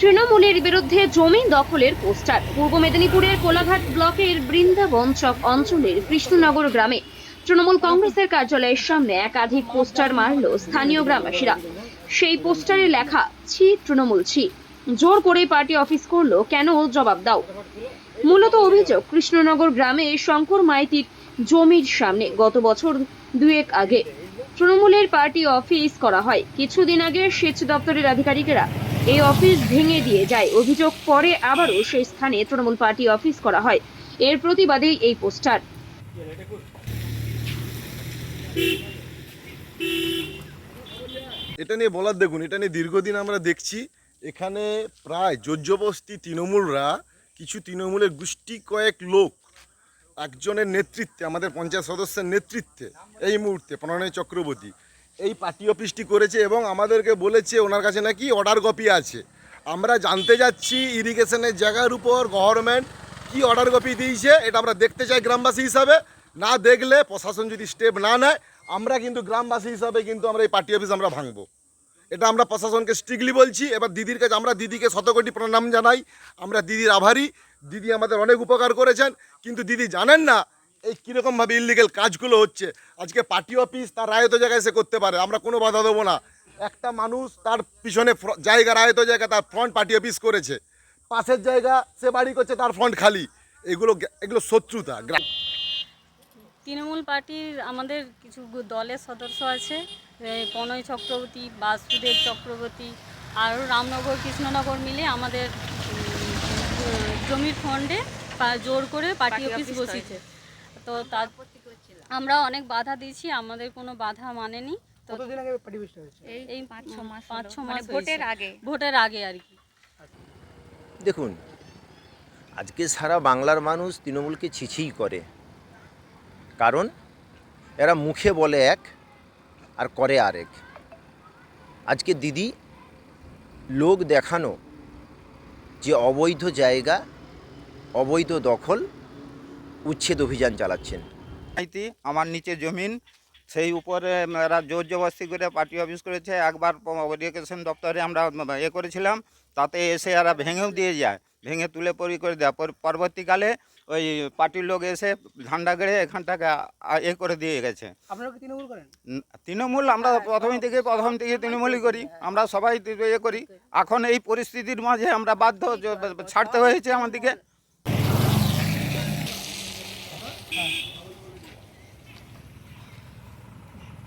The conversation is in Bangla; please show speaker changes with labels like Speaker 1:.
Speaker 1: তৃণমূলের বিরুদ্ধে জমি দখলের পোস্টার। পূর্ব মেদিনীপুরের কোলাঘাট ব্লকের বৃন্দাবন চক অঞ্চলের কৃষ্ণনগর গ্রামে তৃণমূল কংগ্রেসের কার্যালয়ের সামনে একাধিক পোস্টার মারল স্থানীয় গ্রামবাসীরা। সেই পোস্টারে লেখা, ছি, তৃণমূল, ছি। জোর করে পার্টি অফিস করল, কেন? জবাব দাও। মূলত অভিযোগ, কৃষ্ণনগর গ্রামে শঙ্কর মাইতির জমির সামনে গত বছর দুয়েক আগে তৃণমূলের পার্টি অফিস করা হয়। কিছুদিন আগে সেচ দপ্তরের আধিকারিকেরা এই অফিস ভেঙে দিয়ে যায়। অভিযোগ পরে আবারও সেই স্থানে তৃণমূল পার্টি অফিস করা হয়। এর প্রতিবাদেই এই পোস্টার।
Speaker 2: এটা নিয়ে বলার দেখুন, এটা নিয়ে দীর্ঘদিন আমরা দেখছি, এখানে প্রায় যোজ্যবস্তি তৃণমূলরা, কিছু তৃণমূলের গোষ্ঠী কয়েক লোক, একজনের নেতৃত্বে, আমাদের পঞ্চায়েত সদস্যের নেতৃত্বে, এই মুহূর্তে প্রণয় চক্রবর্তী এই পার্টি অফিসটি করেছে এবং আমাদেরকে বলেছে, ওনার কাছে নাকি অর্ডার কপি আছে। আমরা জানতে যাচ্ছি ইরিগেশনের জায়গার উপর গভর্নমেন্ট কি অর্ডার কপি দিয়েছে, এটা আমরা দেখতে চাই গ্রামবাসী হিসাবে। না দেখলে প্রশাসন যদি স্টেপ না নেয়, আমরা কিন্তু গ্রামবাসী হিসাবে কিন্তু আমরা এই পার্টি অফিস আমরা ভাঙবো। এটা আমরা প্রশাসনকে স্ট্রিক্টলি বলছি। এবার দিদির কাছে, আমরা দিদিকে শতকোটি প্রণাম জানাই। আমরা দিদির আভারী। দিদি আমাদের অনেক উপকার করেছেন। কিন্তু দিদি জানেন না এই কীরকমভাবে ইলিগেল কাজগুলো হচ্ছে? আজকে পার্টি অফিস তার রায়ত জায়গায় সে করতে পারে আমরা কোনো বাধা দেবো না। একটা মানুষ তার পিছনে জায়গা রায়ত জায়গা তার ফ্রন্ট পার্টি অফিস করেছে। পাশের জায়গা সে বাড়ি করছে তার ফ্রন্ট খালি। এগুলো এগুলো শত্রুতা
Speaker 3: তৃণমূল পার্টির আমাদের কিছু দলের সদস্য আছে প্রণয় চক্রবর্তী বাসুদেব চক্রবর্তী আর রামনগর কৃষ্ণনগর মিলে আমাদের জমির ফন্ডে জোর করে পার্টি অফিস বসিয়েছে। তো তার আমরা অনেক বাধা দিয়েছি আমাদের কোনো বাধা মানেনি। তো
Speaker 4: কতদিন আগে পার্টি অফিসটা হয়েছে?
Speaker 3: এই পাঁচ ছ মাস পাঁচ ছ মাস
Speaker 5: মানে ভোটের আগে।
Speaker 3: ভোটের আগে আর কি।
Speaker 6: দেখুন আজকে সারা বাংলার মানুষ তৃণমূলকে ছিছিই করে। কারণ এরা মুখে বলে এক আর করে আরেক। আজকে দিদি লোক দেখানো যে অবৈধ জায়গা অবৈধ দখল উচ্ছেদ অভিযান চালাচ্ছেন।
Speaker 7: আমার নিচে জমিন সেই উপরে এরা জোর জবস্তি করে পার্টি অফিস করেছে একবার ইরিগেশন দপ্তরে আমরা এ করেছিলাম তাতে এসে এরা ভেঙেও দিয়ে যায় ভেঙে তুলে পরি করে দেয় পর- পরবর্তীকালে ওই পার্টির লোক এসে ঝান্ডা গেড়ে এখানটাকে এ করে দিয়ে গেছে।
Speaker 4: তৃণমূল
Speaker 7: আমরা প্রথম থেকে প্রথম থেকে তৃণমূলই করি আমরা সবাই এ করি। এখন এই পরিস্থিতির মাঝে আমরা বাধ্য ছাড়তে হয়েছে আমাদেরকে।